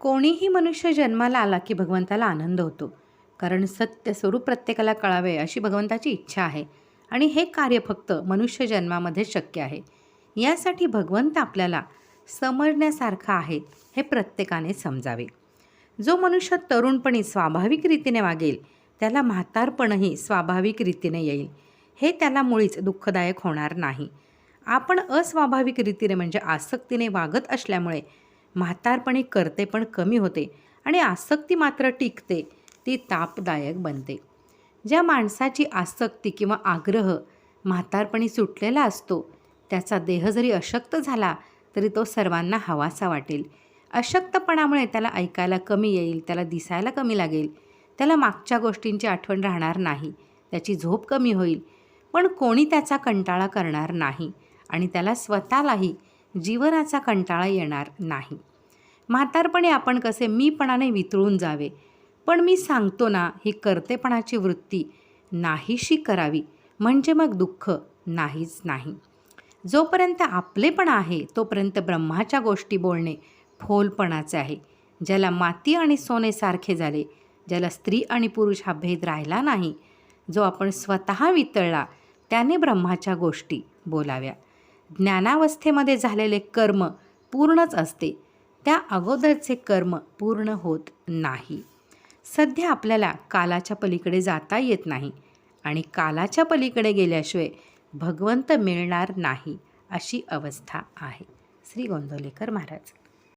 कोणीही मनुष्य जन्माला आला की भगवंताला आनंद होतो. कारण सत्य स्वरूप प्रत्येकाला कळावे अशी भगवंताची इच्छा आहे. आणि हे कार्य फक्त मनुष्य जन्मामध्ये शक्य आहे. यासाठी भगवंत आपल्याला समजण्यासारखा आहे हे प्रत्येकाने समजावे. जो मनुष्य तरुणपणी स्वाभाविक रीतीने वागेल त्याला म्हातारपणही स्वाभाविक रीतीने येईल. हे त्याला मुळीच दुःखदायक होणार नाही. आपण अस्वाभाविक रीतीने म्हणजे आसक्तीने वागत असल्यामुळे म्हातारपणी करते पण कमी होते आणि आसक्ती मात्र टिकते ती तापदायक बनते. ज्या माणसाची आसक्ती किंवा आग्रह म्हातारपणी सुटलेला असतो त्याचा देह जरी अशक्त झाला तरी तो सर्वांना हवासा वाटेल. अशक्तपणामुळे त्याला ऐकायला कमी येईल त्याला दिसायला कमी लागेल. त्याला मागच्या गोष्टींची आठवण राहणार नाही त्याची झोप कमी होईल. पण कोणी त्याचा कंटाळा करणार नाही आणि त्याला स्वतःलाही जीवनाचा कंटाळा येणार नाही. म्हातारपणे आपण कसे मीपणाने वितळून जावे. पण मी सांगतो ना ही कर्तेपणाची वृत्ती नाहीशी करावी म्हणजे मग दुःख नाहीच नाही. जोपर्यंत आपलेपण आहे तोपर्यंत ब्रह्माच्या गोष्टी बोलणे फोलपणाचे आहे. ज्याला माती आणि सोने सारखे झाले ज्याला स्त्री आणि पुरुष हा भेद राहिला नाही जो आपण स्वतः वितळला त्याने ब्रह्माच्या गोष्टी बोलाव्या. ज्ञानावस्थेमध्ये झालेले कर्म पूर्णच असते. त्या अगोदरचे कर्म पूर्ण होत नाही. सध्या आपल्याला कालाच्या पलीकडे जाता येत नाही आणि कालाच्या पलीकडे गेल्याशिवाय भगवंत मिळणार नाही अशी अवस्था आहे. श्री गोंदवलेकर महाराज.